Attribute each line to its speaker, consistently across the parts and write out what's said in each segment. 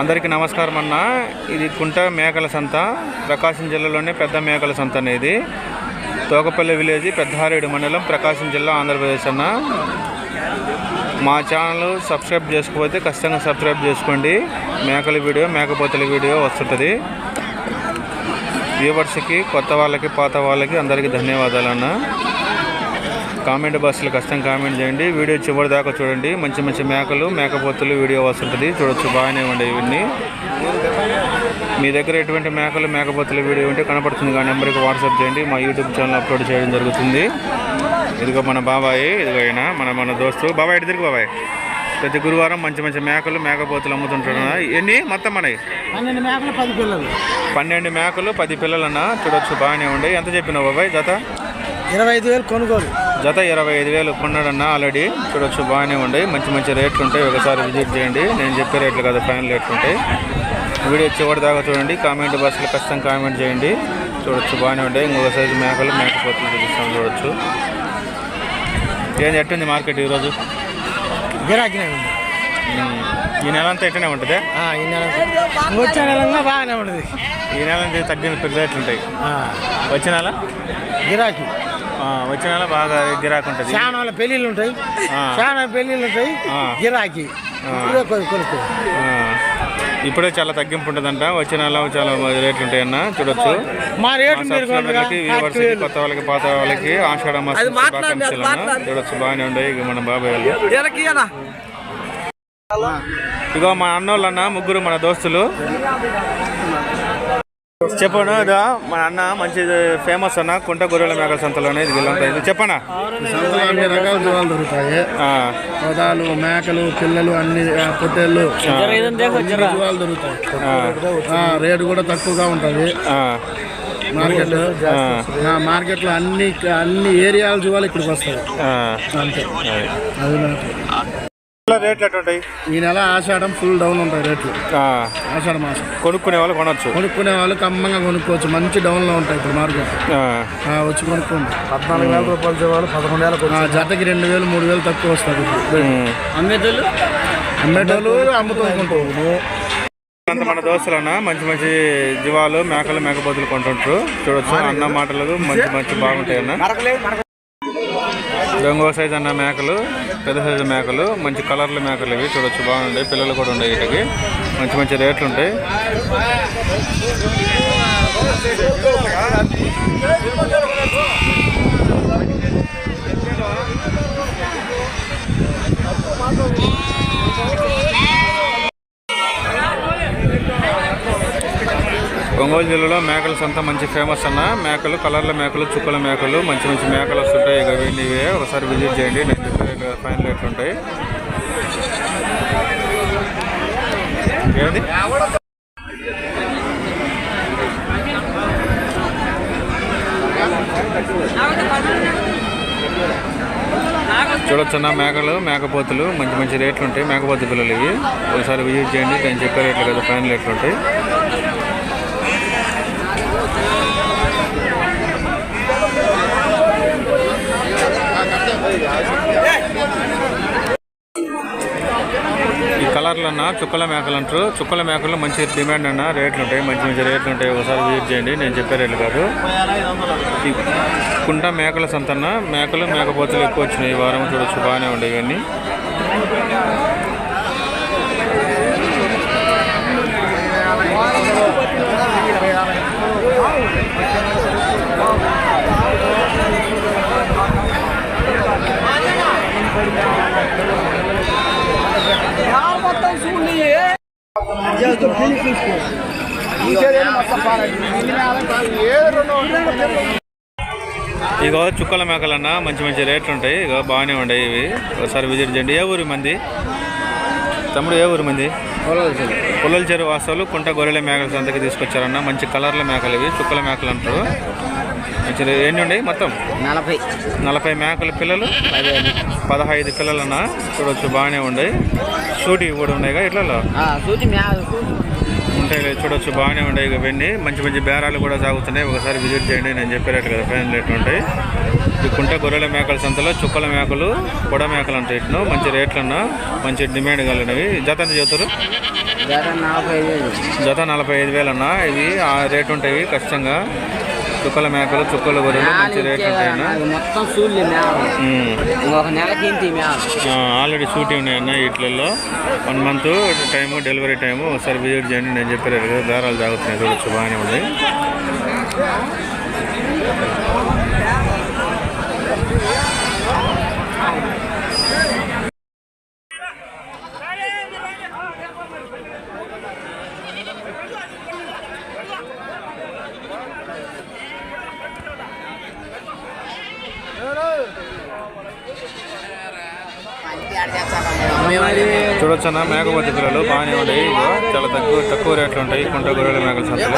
Speaker 1: అందరికీ నమస్కారం అన్న. ఇది కుంట మేకల సంత. ప్రకాశం జిల్లాలోనే పెద్ద మేకల సంత అనేది తోకపల్లి విలేజ్ పెద్దహారేడు మండలం ప్రకాశం జిల్లా ఆంధ్రప్రదేశ్ అన్న. మా ఛానల్ సబ్స్క్రైబ్ చేసుకోకపోతే ఖచ్చితంగా సబ్స్క్రైబ్ చేసుకోండి. మేకల వీడియో మేకపోతల వీడియో వస్తుంటుంది. వ్యూవర్స్కి కొత్త వాళ్ళకి పాత వాళ్ళకి అందరికీ ధన్యవాదాలు అన్న. కామెంట్ బాక్స్లో కష్టం కామెంట్ చేయండి. వీడియో చివరి దాకా చూడండి. మంచి మంచి మేకలు మేకపోతులు వీడియో వస్తుంటుంది. చూడొచ్చు బాగానే ఉండే ఇవన్నీ. మీ దగ్గర ఎటువంటి మేకలు మేకపోతుల వీడియో ఉంటే కనపడుతుంది ఆ నెంబర్కి వాట్సాప్ చేయండి. మా యూట్యూబ్ ఛానల్ అప్లోడ్ చేయడం జరుగుతుంది. ఇదిగో మన బాబాయ్ ఇదిగో ఆయన మన మన దోస్తు. బాబాయ్ ఎటు తిరిగి బాబాయ్? ప్రతి గురువారం మంచి మంచి మేకలు మేకపోతులు అమ్ముతుంటాడు అన్న. ఎన్ని? మొత్తం మనవి?
Speaker 2: పన్నెండు మేకలు పది పిల్లలు.
Speaker 1: పన్నెండు మేకలు పది పిల్లలన్న. చూడొచ్చు బాగానే ఉండే. ఎంత చెప్పినావు బాబాయ్ జత?
Speaker 2: ఇరవై ఐదు వేలు కొనుగోలు.
Speaker 1: జత ఇరవై ఐదు వేలు కొన్నాడన్న ఆల్రెడీ. చూడొచ్చు బాగానే ఉండే మంచి మంచి రేట్లు ఉంటాయి. ఒకసారి విజిట్ చేయండి. నేను చెప్పే రేట్లు కదా ఫైనల్ రేట్లు ఉంటాయి. వీడియో చివరి దాకా చూడండి. కామెంట్ బాక్స్లో ఖచ్చితంగా కామెంట్ చేయండి. చూడొచ్చు బాగానే ఉంటాయి. ఇంకొక సైజు మేకలు మేకపోతులు చూపిస్తాం చూడొచ్చు. ఏంది ఎట్టుంది మార్కెట్ ఈరోజు?
Speaker 2: గిరాకీ
Speaker 1: ఈ నెల అంతా ఎట్టనే ఉంటుంది
Speaker 2: ఈ నెల వచ్చే నెల బాగానే ఉండదు
Speaker 1: ఈ నెల తగ్గిన పెద్ద రేట్లు ఉంటాయి. వచ్చే నెల?
Speaker 2: గిరాకీ.
Speaker 1: ఆ, వచ్చే నెల బాగా గిరాకు ఉంటుంది.
Speaker 2: చాలా పెళ్ళిళ్ళు ఉంటాయి.
Speaker 1: ఆ.
Speaker 2: చాలా పెళ్ళిళ్ళు ఉంటాయి. గిరాకీ. ఇప్పుడే కొనుక్కో.
Speaker 1: చాలా తగ్గింపు ఉంటుందంట. వచ్చే నెల చాలా రేట్లు ఉంటాయన్న చూడొచ్చు.
Speaker 2: మా రేటు
Speaker 1: కొత్త వాళ్ళకి పాత వాళ్ళకి ఆషాఢ మాసం. చూడొచ్చు బాగానే ఉండే. ఇక మన బాబాయ్ వాళ్ళు. ఇగో మా అన్నోళ్ళన్న ముగ్గురు మన దోస్తులు. చెప్పను? ఇదా మన అన్న మంచి ఫేమస్ అన్న కుంట గొర్రెల మేకల సంతలోనే ఇది. చెప్పనా?
Speaker 2: సంతలో అన్ని రకాల జువాలు దొరుకుతాయి.
Speaker 1: ఆ,
Speaker 2: పొదాలు మేకలు పిల్లలు అన్ని పొట్టేళ్ళు దొరుకుతాయి. ఆ, రేటు కూడా తక్కువగా ఉంటుంది.
Speaker 1: ఆ,
Speaker 2: మార్కెట్
Speaker 1: ఆ,
Speaker 2: మార్కెట్లో అన్ని అన్ని ఏరియాల జువాలు ఇక్కడికి వస్తాయి.
Speaker 1: ఆ.
Speaker 2: అంతే.
Speaker 1: అది. రేట్లు ఎట్లుంటాయి?
Speaker 2: ఈ నెల ఆషాఢం ఫుల్ డౌన్ ఉంటాయి రేట్లు.
Speaker 1: ఆ,
Speaker 2: ఆషాఢ మాసం
Speaker 1: కొనుక్కునే వాళ్ళు కొనవచ్చు
Speaker 2: కొనుక్కునే వాళ్ళు కమ్మంగా కొనుక్కోవచ్చు. మంచి డౌన్లో ఉంటాయి ఇప్పుడు మార్కెట్. వచ్చి కొనుక్కోండి. పద్నాలుగు వేల రూపాయలు చేయాలి పదకొండు వేలకు జతకి రెండు వేలు మూడు వేలు తక్కువ వస్తుంది. ఇప్పుడు. అమ్మేటోళ్ళు అమ్మేటోళ్ళు అమ్ముతుంటారు
Speaker 1: అంత మన దోస్తులన్న మంచి మంచి జీవాలు మేకలు మేకపోతులు కొంటుంటారు చూడొచ్చు అన్న మాటలు మంచి మంచి బాగుంటాయి అన్న దొంగ సైజ్ అన్న మేకలు పెద్ద సైజు మేకలు మంచి కలర్ల మేకలు ఇవి. చూడొచ్చు బాగుంటాయి. పిల్లలు కూడా ఉన్నాయి వీటికి. మంచి మంచి రేట్లు ఉంటాయి. ఒంగోలు జిల్లాలో మేకల సంత మంచి ఫేమస్ అన్న. మేకలు కలర్ల మేకలు చుక్కల మేకలు మంచి మంచి మేకలు వస్తుంటాయి. ఇక వీళ్ళు ఇవే ఒకసారి విజిట్ చేయండి. నేను చెప్పే ఫైనల్ రేట్లు ఉంటాయి. ఏమిటి చూడొచ్చన్న మేకలు మేకపోతులు మంచి మంచి రేట్లు ఉంటాయి. మేకపోతు పిల్లలు ఇవి. ఒకసారి విజిట్ చేయండి. నేను చెప్పే రేట్లు కదా ఫైనల్ రేట్లు ఉంటాయి. ఈ కలర్లు అన్న చుక్కల మేకలు అంటారు. చుక్కల మేకలు మంచి డిమాండ్ అన్న రేట్లు ఉంటాయి. మంచి మంచి రేట్లు ఉంటాయి. ఒకసారి విజిట్ చేయండి. నేను చెప్పే రేట్లు కాదు. ఈ కుంట మేకల సంతన్న మేకలు మేకపోతులు ఎక్కువ వచ్చినాయి. ఈ వారం చూడొచ్చు. బాగానే ఉండేవి ఇవన్నీ ఇగో చుక్కల మేకలన్న మంచి మంచి రేట్లు ఉంటాయి. ఇగో బాగానే ఉంటాయి ఇవి. ఒకసారి విజిట్ చేయండి. ఏ ఊరి మంది? తమ్ముడు ఏ ఊరి మంది? పుల్లల చెరువు. వాస్తవులు. కుంట గొర్రెల మేకల సంతకి తీసుకొచ్చారన్న. మంచి కలర్ల మేకలు ఇవి. చుక్కల మేకలు అంటారు. మంచి ఎన్ని ఉన్నాయి మొత్తం?
Speaker 2: నలభై.
Speaker 1: నలభై మేకల పిల్లలు? పదహైదు పిల్లలన్న. చూడొచ్చు బాగానే ఉన్నాయి. సూటి కూడా ఉన్నాయి ఇట్లలో?
Speaker 2: సూచి
Speaker 1: ఉంటాయి చూడొచ్చు బాగానే ఇక ఇవన్నీ మంచి మంచి బేరాలు కూడా సాగుతున్నాయి. ఒకసారి విజిట్ చేయండి. నేను చెప్పే రేట్లు కదా ఫైనల్ రేట్లు ఉంటాయి ఈ కుంట గొర్రెల మేకల సంతలో చుక్కల మేకలు పొడ మేకలు అంటే ఇట్ను. మంచి రేట్లన్నా మంచి డిమాండ్ కలిగినవి. జత ఎంత చెబుతారు? జత నలభై ఐదు వేలు. అన్న ఇవి ఆ రేటు ఉంటాయి ఖచ్చితంగా చుక్కల మేకలు చుక్కల గొర్రెలు మంచి ఉంటాయన్న
Speaker 3: మొత్తం సూర్యులు. ఇంకొక నెలకి
Speaker 1: ఆల్రెడీ షూట్ ఉన్నాయన్న వీటిలలో. One month time delivery time. ఒకసారి విజిట్ చేయండి నేను చెప్పారు కదా దారాలు తాగుతున్నాయి చూడొచ్చు. బాగానే ఉంది సంతన అన్న మేకపోతే బాగానే ఉంటాయి చాలా తక్కువ తక్కువ రేట్లు ఉంటాయి. కుంట గొర్రెల మేకల సంతలు.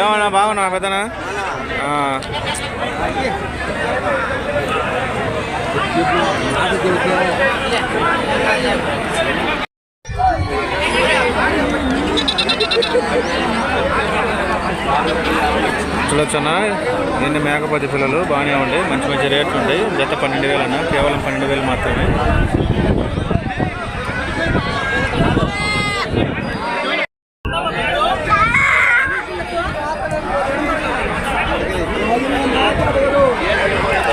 Speaker 1: ఏమన్నా బాగున్నా పెద్దనా చూడొచ్చన్నా నిన్న మేకపోతే పిల్లలు బాగానే ఉంటాయి మంచి మంచి రేట్లు ఉంటాయి. జత పన్నెండు వేలు అన్న. కేవలం పన్నెండు వేలు మాత్రమే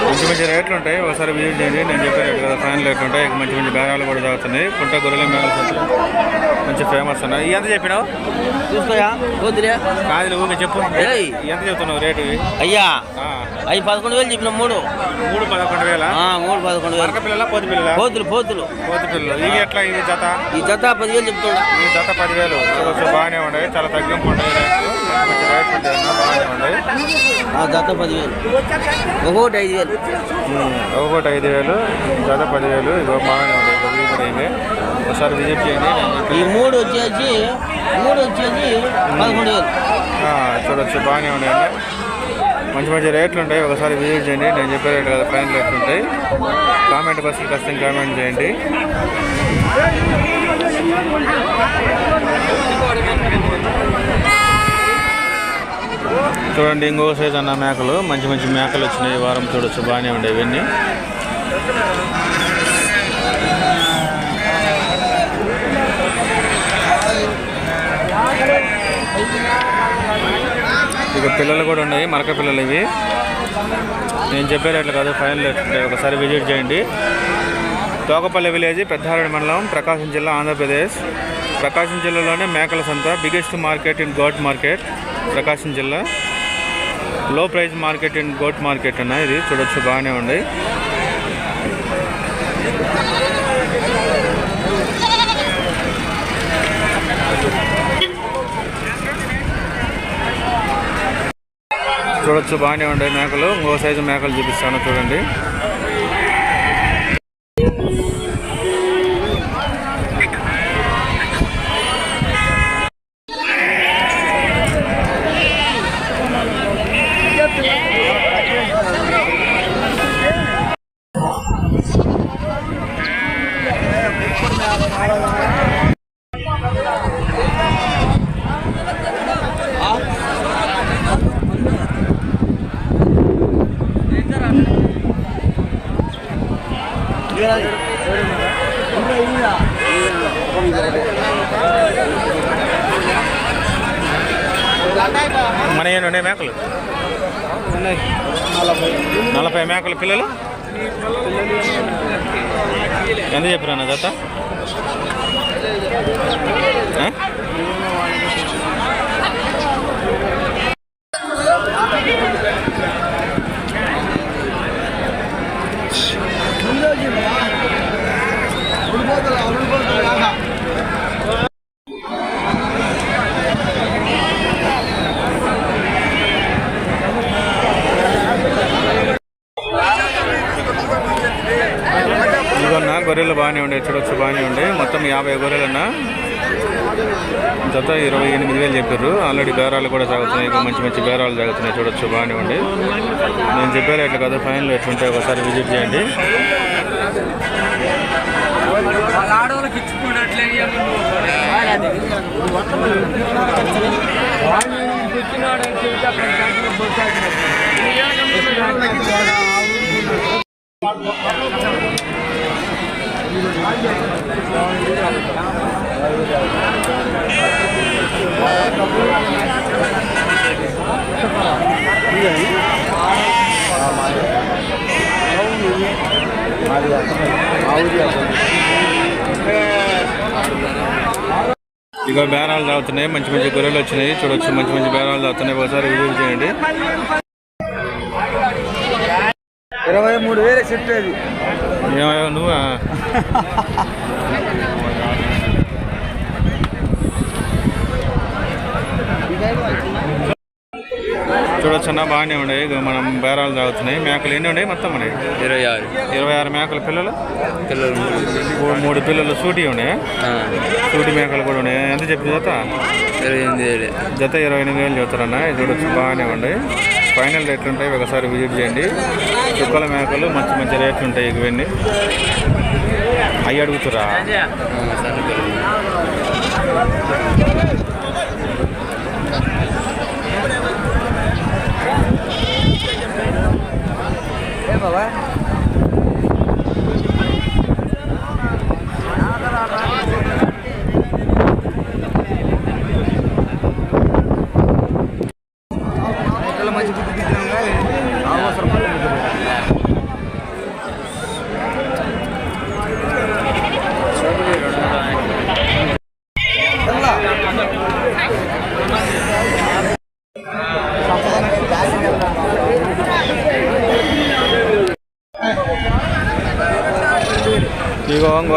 Speaker 1: మంచి మంచి రేట్లు ఉంటాయి. ఒకసారి విజిట్ చేయండి. నేను చెప్పే రేట్లు కదా ఫైనల్ రేట్లు ఉంటాయి ఇక మంచి మంచి బేరాలు కూడా జరుగుతున్నాయి. కుంట గొర్రెల సంతలు మంచి ఫేమస్ అన్న ఎంత చెప్పినావు? కాదు ఊరికే చెప్పు. ఎంత చెప్తున్నావు రేటు?
Speaker 3: అయ్యా!
Speaker 1: ఆ,
Speaker 3: అవి పదకొండు వేలు చెప్పిన మూడు.
Speaker 1: మూడు పదకొండు వేల?
Speaker 3: ఆ, మూడు పదకొండు వేలు.
Speaker 1: పిల్లల పోతు పిల్లల?
Speaker 3: పోతులు పోతులు.
Speaker 1: పోతు పిల్లలు. ఇవి ఎట్లా ఇవి జత?
Speaker 3: ఈ జత పదివేలు చెప్తాడు.
Speaker 1: ఈ జత పదివేలు. బాగానే ఉన్నాయి. చాలా తగ్గింపు ఉంటాయి
Speaker 3: జత పదివేలు. ఒక్కొక్కటి ఐదు వేలు.
Speaker 1: ఒకటి ఐదు వేలు జత పదివేలు. ఇగో బాగానే ఇవే. ఒకసారి విజిట్ చేయండి.
Speaker 3: ఈ మూడు వచ్చేసి మూడు వచ్చేసి పదకొండు వేలు.
Speaker 1: చూడొచ్చు. బాగానే ఉన్నాయండి మంచి మంచి రేట్లు ఉంటాయి. ఒకసారి విజిట్ చేయండి. నేను చెప్పే రేట్లు కదా ఫైన్ రేట్లు ఉంటాయి. కామెంట్ బాక్స్లో ఖచ్చితంగా కామెంట్ చేయండి. చూడండి ఇంకో సైజ్ అన్న మేకలు. మంచి మంచి మేకలు వచ్చినాయి. ఈ వారం చూడొచ్చు. బాగానే ఉండేవి ఇవన్నీ. ఇక పిల్లలు కూడా ఉన్నాయి. మరక పిల్లలు ఇవి. నేను చెప్పే రేట్లు కాదు ఫైనల్ రేట్లు ఒకసారి విజిట్ చేయండి. తోకపల్లి విలేజ్ పెద్దారెడ్డి మండలం ప్రకాశం జిల్లా ఆంధ్రప్రదేశ్. ప్రకాశం జిల్లాలోనే మేకల సంత biggest market in goat market Prakasam జిల్లా. Low price market in goat market అన్న ఇది చూడొచ్చు బాగానే ఉంది. చూడొచ్చు బాగానే ఉండే మేకలు. ఇంకో సైజు మేకలు చూపిస్తాను చూడండి. నలభై మేకల పిల్లలు? ఎంత చెప్పారు అన్న దత్త ఇవన్నా గొర్రెలు బాగానే ఉండే చూడొచ్చు బాగానే ఉండే. మొత్తం యాభై గొర్రెలన్నా జత ఇరవై ఎనిమిది వేలు చెప్పారు. ఆల్రెడీ బేరాలు కూడా సాగుతున్నాయి. ఇంకా మంచి మంచి బేరాలు సాగుతున్నాయి చూడొచ్చు బాగానే ఉండి. నేను చెప్పారు ఎట్లా కదా ఫైనల్ ఎట్లుంటే ఒకసారి విజిట్ చేయండి. ఇక బేరాలు తాగుతున్నాయి మంచి మంచి గొర్రెలు వచ్చినాయి. చూడొచ్చు మంచి మంచి బేరాలు తాగుతున్నాయి ఒకసారి విజిట్ చేయండి.
Speaker 3: ఇరవై మూడు వేలు చెప్పేది.
Speaker 1: నువ్వా? చూడొచ్చు అన్న బాగానే ఉన్నాయి. మనం బేరాలు తాగుతున్నాయి. మేకలు ఎన్ని ఉన్నాయి మొత్తం ఉన్నాయి?
Speaker 4: ఇరవై ఆరు.
Speaker 1: ఇరవై ఆరు మేకల పిల్లలు?
Speaker 4: పిల్లలు
Speaker 1: మూడు- మూడు పిల్లలు సూటి ఉన్నాయి. సూటి మేకలు కూడా ఉన్నాయి. ఎంత చెప్పి జత?
Speaker 4: ఇరవై ఎనిమిది వేలు.
Speaker 1: జత ఇరవై ఎనిమిది వేలు చెబుతారన్న. ఇది చూడొచ్చు బాగానే ఉన్నాయి. ఫైనల్ రేట్లు ఉంటాయి. ఒకసారి విజిట్ చేయండి. చుక్కల మేకలు మంచి మంచి రేట్లు ఉంటాయి ఇవన్నీ అవి అడుగుతురా?
Speaker 3: బాబా?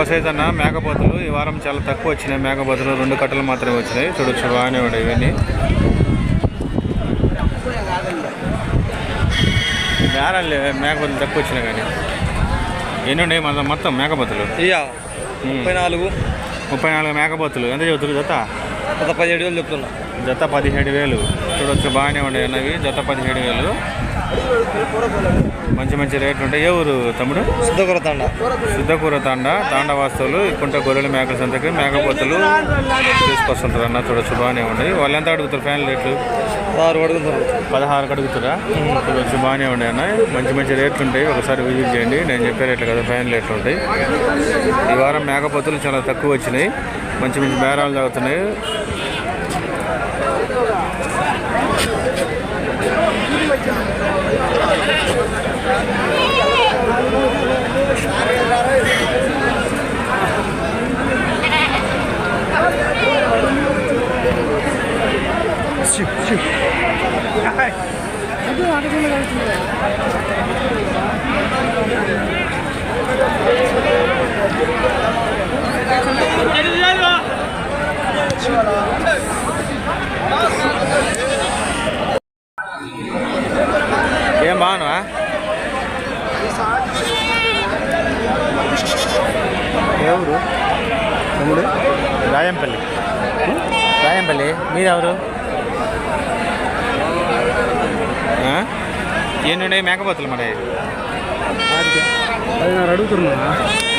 Speaker 1: ఇంకోసైతన్న మేకపోతులు ఈ వారం చాలా తక్కువ వచ్చినాయి మేకపోతులు. రెండు కట్టలు మాత్రమే వచ్చినాయి. చూడొచ్చు బాగానే ఉన్నాయి ఇవన్నీ. బేరాలు మేకపోతులు తక్కువ వచ్చినాయి కానీ. ఎన్ని ఉన్నాయి మన మొత్తం మేకపోతులు?
Speaker 4: ఇయ్యా. ముప్పై నాలుగు.
Speaker 1: ముప్పై నాలుగు మేకపోతులు. ఎంత చెబుతారు జత?
Speaker 4: ఒక పదిహేడు వేలు చెప్తున్నా.
Speaker 1: జత పదిహేడు వేలు. చూడొచ్చు బాగానే ఉన్నాయి అన్నవి. జత పదిహేడు వేలు. మంచి మంచి రేట్లు ఉంటాయి. ఏ ఊరు తమ్ముడు?
Speaker 4: సిద్ధకూర తండ.
Speaker 1: సిద్ధకూర తాండ. తాండ వాస్తువులు ఇకుంట గొర్రెల మేకల సంతకి మేకపోతులు తీసుకొస్తుంటారు అన్న చూడొచ్చు బాగానే ఉన్నాయి. వాళ్ళు ఎంత అడుగుతారు ఫ్యాన్ రేట్లు?
Speaker 4: ఆరు అడుగుతున్నారు
Speaker 1: పదహారుకి అడుగుతారా? చూడొచ్చు బాగానే ఉన్నాయి అన్న. మంచి మంచి రేట్లు ఉంటాయి. ఒకసారి విజిట్ చేయండి. నేను చెప్పే రేట్లు కదా ఫ్యాన్ రేట్లు ఉంటాయి. ఈ వారం మేకపోతులు చాలా తక్కువ వచ్చినాయి. మంచి మంచి బేరాలు తాగుతున్నాయి ఏం బాగున్నా ఎవరు తమ్ముడు రాయంపల్లి రాయంపల్లి మీరెవరు? ఆ? ఎన్ని ఉన్నాయి మేకపోతులు మరి?
Speaker 2: అడుగుతున్నా.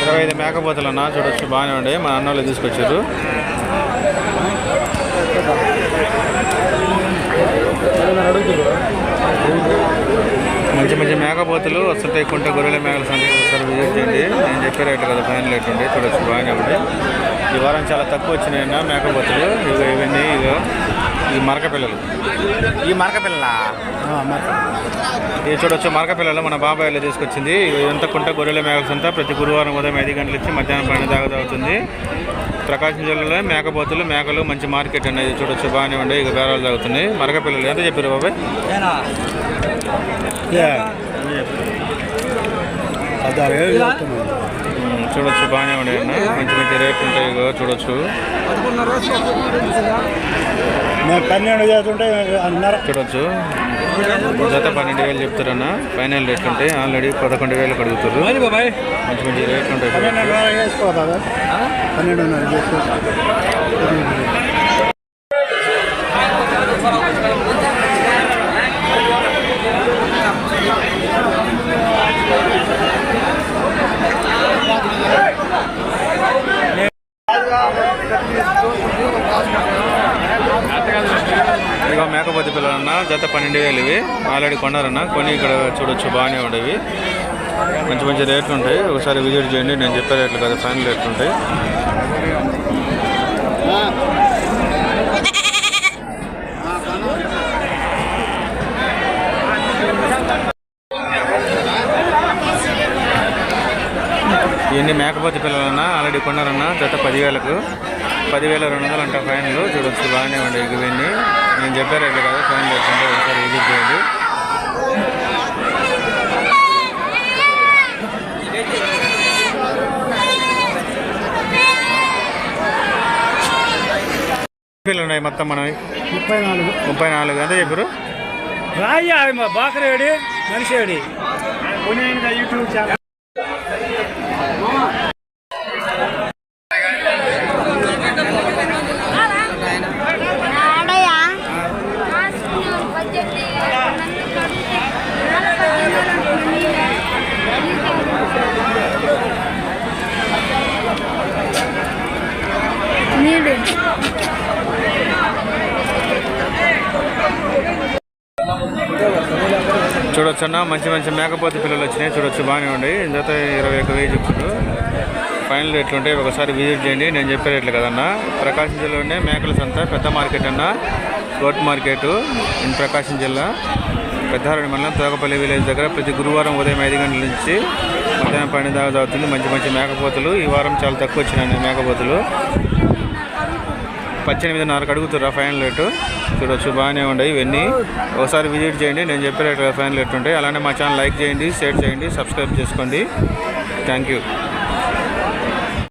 Speaker 1: ఇరవై ఐదు మేకపోతులు అన్న చూడొచ్చు బాగానే ఉండే మా అన్న వాళ్ళు తీసుకొచ్చారు మంచి మంచి మేకపోతులు వస్తుంటాయి కుంట గొర్రెల మేకల సంతకి ఒకసారి విజిట్ చేయండి. నేను చెప్పే రేట్లు కదా ఫైన్ రేట్ ఉండే చూడొచ్చు బాగానే ఉండే. ఈ వారం చాలా తక్కువ వచ్చినాయి అన్న మేకపోతులు. ఇక ఇవన్నీ ఇక ఈ మరక పిల్లలు. ఈ మరక పిల్లలా? ఇది చూడొచ్చు మరక పిల్లలు మన బాబాయ్లో తీసుకొచ్చింది. ఇదంతా కుంట గొర్రెల మేకల సంత ప్రతి గురువారం ఉదయం ఐదు గంటల నుంచి మధ్యాహ్నం పైన దాకా అవుతుంది ప్రకాశం జిల్లాలో మేకపోతులు మేకలు మంచి మార్కెట్ అనేది చూడొచ్చు బాగానే ఉండే ఇక బేరాలు తాగుతున్నాయి. మరక పిల్లలు ఎంత చెప్పారు బాబాయ్?
Speaker 2: పదహారు
Speaker 1: చూడొచ్చు బాగానే ఉండే అన్న. మంచి మంచి రేట్లు ఉంటాయి చూడొచ్చు.
Speaker 2: పన్నెండు చేస్తుంటే అన్నర
Speaker 1: చూడొచ్చు. జత పన్నెండు వేలు చెప్తారన్న. ఫైనల్ రేట్లు ఉంటాయి. ఆల్రెడీ పదకొండు వేలకు అడుగుతారు. మంచి మంచి రేట్లు ఉంటాయి. చూడొచ్చు. పన్నెండు వేలు ఇవి. ఆల్రెడీ కొన్నారన్న. కొని ఇక్కడ చూడొచ్చు బాగానే ఉండేవి. మంచి మంచి రేట్లు ఉంటాయి. ఒకసారి విజిట్ చేయండి. నేను చెప్పే రేట్లు కదా ఫైనల్ రేట్లు ఉంటాయి. ఇవన్నీ మేకపోతే పిల్లలన్నా ఆల్రెడీ కొన్నారన్నా. జత పదివేలకు. పదివేల రెండు వందలు అంట ఫైనల్. చూడొచ్చు బాగానే ఉండే ఇవన్నీ నేను చెప్పే రేట్లు కాదు ఫైనల్ ఎట్లుంటే ఒకసారి విజిట్ చేయండి. పిల్లలు ఉన్నాయి మొత్తం మనవి?
Speaker 2: ముప్పై నాలుగు.
Speaker 1: ముప్పై నాలుగు. ఎంత చెప్పారు
Speaker 2: రాయ్యా బాకరేడి మనిషేడి. YouTube channel.
Speaker 1: చూడొచ్చు అన్న మంచి మంచి మేకపోతే పిల్లలు వచ్చినాయి చూడొచ్చు బాగానే ఉండి జత ఇరవై ఒక వెయ్యి చెప్తున్నారు. ఫైనల్ రేట్లు ఉంటాయి ఒకసారి విజిట్ చేయండి నేను చెప్పే రేట్లు కదన్నా. ప్రకాశం జిల్లాలోనే మేకల సంత పెద్ద మార్కెట్ అన్న గోట్ మార్కెట్ ఇన్ ప్రకాశం జిల్లా. పెద్దారెడ్డి మండలం తోకపల్లి విలేజ్ దగ్గర ప్రతి గురువారం ఉదయం ఐదు గంటల నుంచి మధ్యాహ్నం పన్నెండు దాకా అవుతుంది మంచి మంచి మేకపోతులు. ఈ వారం చాలా తక్కువ వచ్చినాయి మేకపోతులు. పద్దెనిమిదిన్నరకు అడుగుతురా ఫైనల్ రేటు చూడొచ్చు బాగానే ఉండవు ఇవన్నీ. ఒకసారి విజిట్ చేయండి నేను చెప్పే రేటు ఫైనల్ రేట్ ఉంటాయి. అలానే మా ఛానల్ లైక్ చేయండి షేర్ చేయండి సబ్స్క్రైబ్ చేసుకోండి. Thank you